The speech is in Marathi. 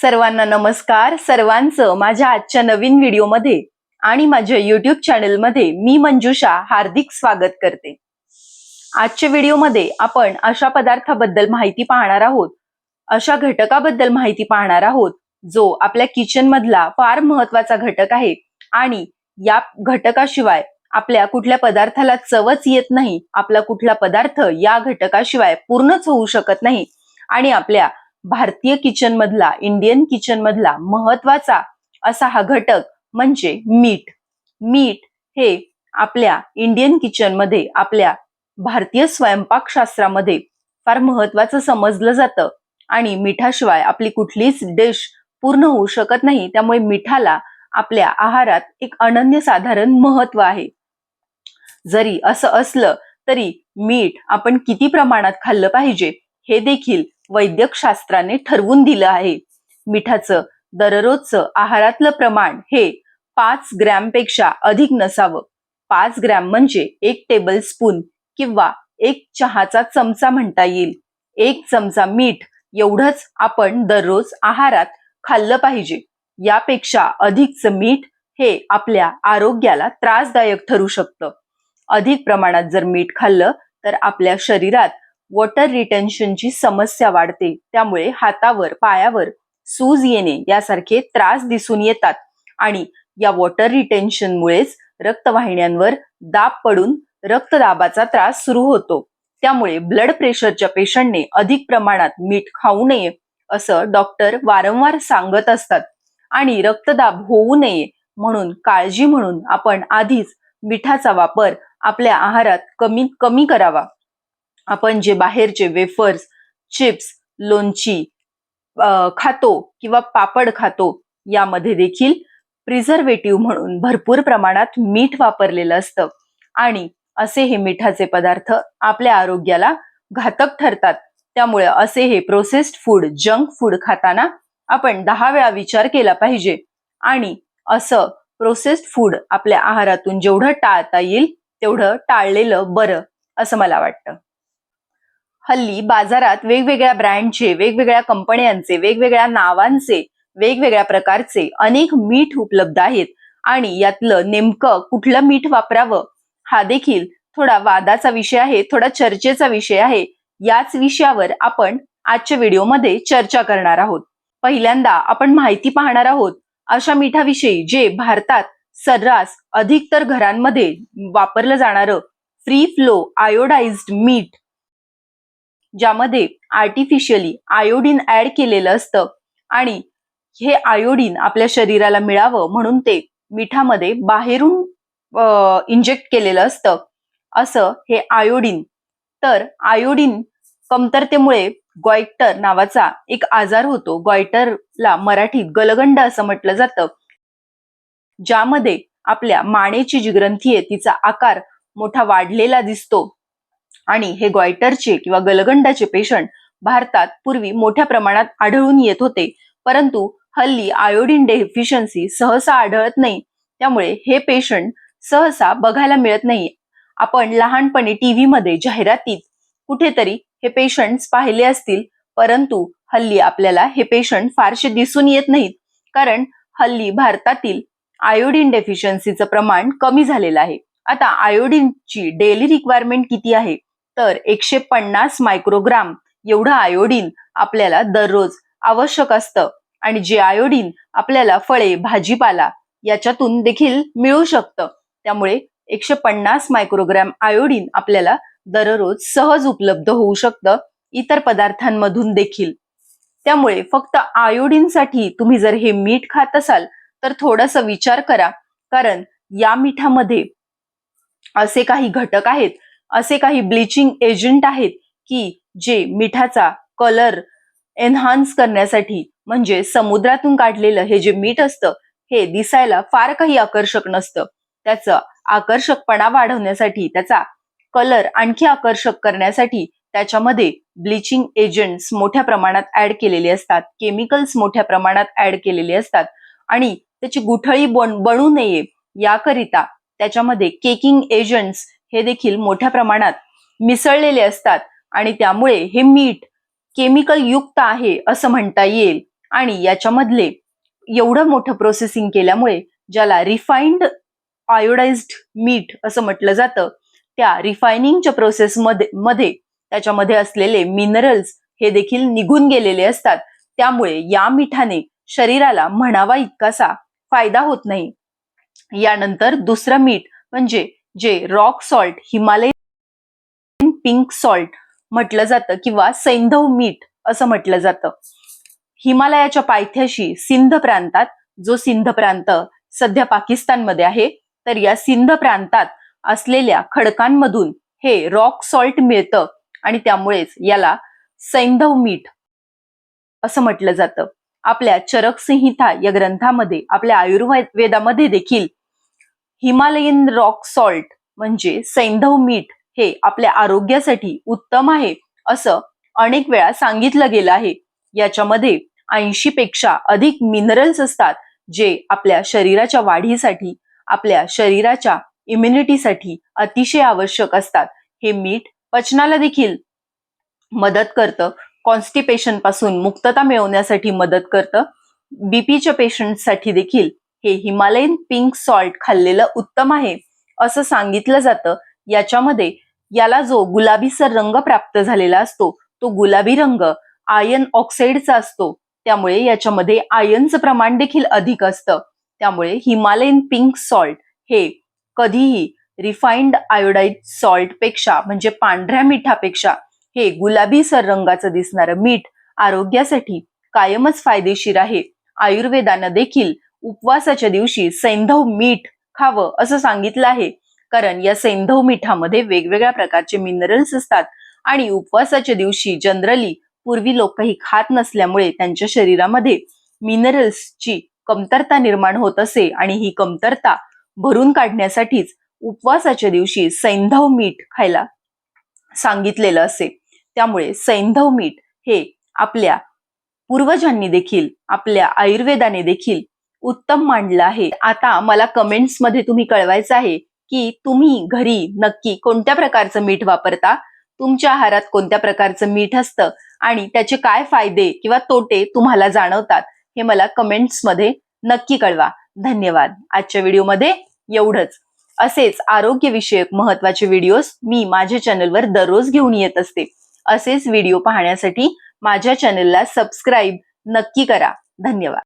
सर्वांना नमस्कार. सर्वांचं माझ्या आजच्या नवीन व्हिडिओमध्ये आणि माझ्या युट्यूब चॅनलमध्ये मी मंजुषा हार्दिक स्वागत करते. आजच्या व्हिडिओमध्ये आपण अशा पदार्थाबद्दल माहिती पाहणार आहोत. अशा घटकाबद्दल माहिती पाहणार आहोत जो आपल्या किचन मधला फार महत्त्वाचा घटक आहे आणि या घटकाशिवाय आपल्या कुठल्या पदार्थाला चवच येत नाही आपला कुठला पदार्थ या घटकाशिवाय पूर्णच होऊ शकत नाही आणि आपल्या भारतीय किचन मधला इंडियन किचन मधला महत्त्वाचा असा हा घटक म्हणजे मीठ. मीठ हे आपल्या इंडियन किचनमध्ये आपल्या भारतीय स्वयंपाक शास्त्रामध्ये फार महत्वाचं समजलं जातं. आणि मिठाशिवाय आपली कुठलीच डिश पूर्ण होऊ शकत नाही. त्यामुळे मिठाला आपल्या आहारात एक अनन्यसाधारण महत्त्व आहे. जरी असं असलं तरी मीठ आपण किती प्रमाणात खाल्लं पाहिजे हे देखील वैद्यकशास्त्राने ठरवून दिलं आहे. मिठाचं दररोजचं आहारातलं प्रमाण हे पाच ग्रॅमपेक्षा अधिक नसावं. पाच ग्रॅम म्हणजे एक टेबल स्पून किंवा एक चहाचा चमचा म्हणता येईल. एक चमचा मीठ एवढंच आपण दररोज आहारात खाल्लं पाहिजे. यापेक्षा अधिकचं मीठ हे आपल्या आरोग्याला त्रासदायक ठरू शकतं. अधिक प्रमाणात जर मीठ खाल्लं तर आपल्या शरीरात वॉटर रिटेन्शनची समस्या वाढते. त्यामुळे हातावर पायावर सूज येणे यासारखे त्रास दिसून येतात. आणि या वॉटर रिटेन्शनमुळेच रक्तवाहिन्यांवर दाब पडून रक्तदाबाचा त्रास सुरू होतो. त्यामुळे ब्लड प्रेशरच्या पेशंटने अधिक प्रमाणात मीठ खाऊ नये असं डॉक्टर वारंवार सांगत असतात. आणि रक्तदाब होऊ नये म्हणून काळजी म्हणून आपण आधीच मिठाचा वापर आपल्या आहारात कमीत कमी करावा. आपण जे बाहेरचे वेफर्स चिप्स लोणची खातो किंवा पापड खातो यामध्ये देखील प्रिझर्वेटिव्ह म्हणून भरपूर प्रमाणात मीठ वापरलेलं असतं. आणि असे हे मिठाचे पदार्थ आपल्या आरोग्याला घातक ठरतात. त्यामुळे असे हे प्रोसेस्ड फूड जंक फूड खाताना आपण दहा वेळा विचार केला पाहिजे. आणि असं प्रोसेस्ड फूड आपल्या आहारातून जेवढं टाळता येईल तेवढं टाळलेलं बरं असं मला वाटतं. हल्ली बाजारात वेगवेगळ्या ब्रँडचे वेगवेगळ्या कंपन्यांचे वेगवेगळ्या नावांचे वेगवेगळ्या प्रकारचे अनेक मीठ उपलब्ध आहेत. आणि यातलं नेमकं कुठलं मीठ वापरावं हा देखील थोडा वादाचा विषय आहे थोडा चर्चेचा विषय आहे. याच विषयावर आपण आजच्या व्हिडिओमध्ये चर्चा करणार आहोत. पहिल्यांदा आपण माहिती पाहणार आहोत अशा मिठाविषयी जे भारतात सर्रास अधिकतर घरांमध्ये वापरलं जाणारं फ्री फ्लो आयोडाइज्ड मीठ ज्यामध्ये आर्टिफिशियली आयोडीन ऍड केलेलं असतं. आणि हे आयोडीन आपल्या शरीराला मिळावं म्हणून ते मिठामध्ये बाहेरून इंजेक्ट केलेलं असतं. असं हे आयोडीन तर आयोडीन कमतरतेमुळे गॉयटर नावाचा एक आजार होतो. गॉयटरला मराठीत गलगंड असं म्हटलं जातं. ज्यामध्ये आपल्या मानेची जी ग्रंथी आहे तिचा आकार मोठा वाढलेला दिसतो. आणि हे गॉयटरचे किंवा गलगंडाचे पेशंट भारतात पूर्वी मोठ्या प्रमाणात आढळून येत होते. परंतु हल्ली आयोडीन डेफिशियन्सी सहसा आढळत नाही. त्यामुळे हे पेशंट सहसा बघायला मिळत नाही आपण लहानपणी टीव्ही मध्ये जाहिरातीत कुठेतरी हे पेशंट पाहिले असतील परंतु हल्ली आपल्याला हे पेशंट फारसे दिसून येत नाहीत. कारण हल्ली भारतातील आयोडीन डेफिशियन्सीचं प्रमाण कमी झालेलं आहे. आता आयोडीनची डेली रिक्वायरमेंट किती आहे? तर एकशे पन्नास मायक्रोग्राम एवढं आयोडीन आपल्याला दररोज आवश्यक असतं. आणि जे आयोडीन आपल्याला फळे भाजीपाला याच्यातून देखील मिळू शकतं. त्यामुळे एकशे पन्नास मायक्रोग्राम आयोडीन आपल्याला दररोज सहज उपलब्ध होऊ शकतं इतर पदार्थांमधून देखील. त्यामुळे फक्त आयोडीनसाठी तुम्ही जर हे मीठ खात असाल तर थोडासा विचार करा. कारण या मिठामध्ये असे काही घटक आहेत असे काही ब्लिचिंग एजंट आहेत की जे मिठाचा कलर एनहान्स करण्यासाठी म्हणजे समुद्रातून काढलेलं हे जे मीठ असतं हे दिसायला फार काही आकर्षक नसतं. त्याचं आकर्षकपणा वाढवण्यासाठी त्याचा कलर आणखी आकर्षक करण्यासाठी त्याच्यामध्ये ब्लिचिंग एजंट्स मोठ्या प्रमाणात ऍड केलेले असतात केमिकल्स मोठ्या प्रमाणात ऍड केलेले असतात आणि त्याची गुठळी बनू नये याकरिता त्याच्यामध्ये केकिंग एजंट्स हे देखील मोठ्या प्रमाणात मिसळलेले असतात आणि त्यामुळे हे मीठ केमिकल युक्त आहे असं म्हणता येईल. आणि याच्यामधले एवढं मोठं प्रोसेसिंग केल्यामुळे ज्याला रिफाईंड आयोडाइज्ड मीठ असं म्हटलं जातं त्या रिफायनिंगच्या प्रोसेस मध्ये मध्ये त्याच्यामध्ये असलेले मिनरल्स हे देखील निघून गेलेले असतात. त्यामुळे या मिठाने शरीराला म्हणावा इतकासा फायदा होत नाही. यानंतर दुसरं मीठ म्हणजे जे rock salt Himalayan pink salt म्हटलं जातं किंवा सैंधव मीठ असं म्हटलं जातं. हिमालयाच्या पायथ्याशी सिंध प्रांतात जो सिंध प्रांत सध्या पाकिस्तानमध्ये आहे तर या सिंध प्रांतात असलेल्या खडकांमधून हे रॉक सॉल्ट मिळतं आणि त्यामुळेच याला सैंधव मीठ असं म्हटलं जातं. आपल्या चरक संहिता या ग्रंथामध्ये आपल्या आयुर्वेदामध्ये देखील हिमालयीन रॉक सॉल्ट म्हणजे सैंधव मीठ हे आपल्या आरोग्यासाठी उत्तम आहे असं अनेक वेळा सांगितलं गेलं आहे. याच्यामध्ये ऐंशी पेक्षा अधिक मिनरल्स असतात जे आपल्या शरीराच्या वाढीसाठी आपल्या शरीराच्या इम्युनिटीसाठी अतिशय आवश्यक असतात. हे मीठ पचनाला देखील मदत करतं. कॉन्स्टिपेशनपासून मुक्तता मिळवण्यासाठी मदत करतं. बीपीच्या पेशंटसाठी देखील हे हिमालयन पिंक सॉल्ट खाल्लेलं उत्तम आहे असं सांगितलं जातं. याच्यामध्ये याला जो गुलाबीसर रंग प्राप्त झालेला असतो तो गुलाबी रंग आयन ऑक्साईडचा असतो. त्यामुळे याच्यामध्ये आयनचं प्रमाण देखील अधिक असतं. त्यामुळे हिमालयन पिंक सॉल्ट हे कधीही रिफाईंड आयोडाईड सॉल्टपेक्षा म्हणजे पांढऱ्या मिठापेक्षा हे गुलाबी सर रंगाचं दिसणारं मीठ आरोग्यासाठी कायमच फायदेशीर आहे. आयुर्वेदानं देखील उपवासाच्या दिवशी सैंधव मीठ खावं असं सांगितलं आहे. कारण या सैंधव मिठामध्ये वेगवेगळ्या प्रकारचे मिनरल्स असतात आणि उपवासाच्या दिवशी जनरली पूर्वी लोक काही खात नसल्यामुळे त्यांच्या शरीरामध्ये मिनरल्सची कमतरता निर्माण होत असे आणि ही कमतरता भरून काढण्यासाठीच उपवासाच्या दिवशी सैंधव मीठ खायला सांगितलेलं असे. त्यामुळे सैंधव मीठ हे आपल्या पूर्वजांनी देखील आपल्या आयुर्वेदाने देखील उत्तम मांडलं आहे. आता मला कमेंट्समध्ये तुम्ही कळवायचं आहे की तुम्ही घरी नक्की कोणत्या प्रकारचं मीठ वापरता? तुमच्या आहारात कोणत्या प्रकारचं मीठ असतं? आणि त्याचे काय फायदे किंवा तोटे तुम्हाला जाणवतात? हे मला कमेंट्समध्ये नक्की कळवा. धन्यवाद. आजच्या व्हिडिओमध्ये एवढंच. असेच आरोग्यविषयक महत्त्वाचे व्हिडिओज मी माझ्या चॅनलवर दररोज घेऊन येत असते. असेच व्हिडिओ पाहण्यासाठी माझ्या चॅनलला सबस्क्राईब नक्की करा. धन्यवाद.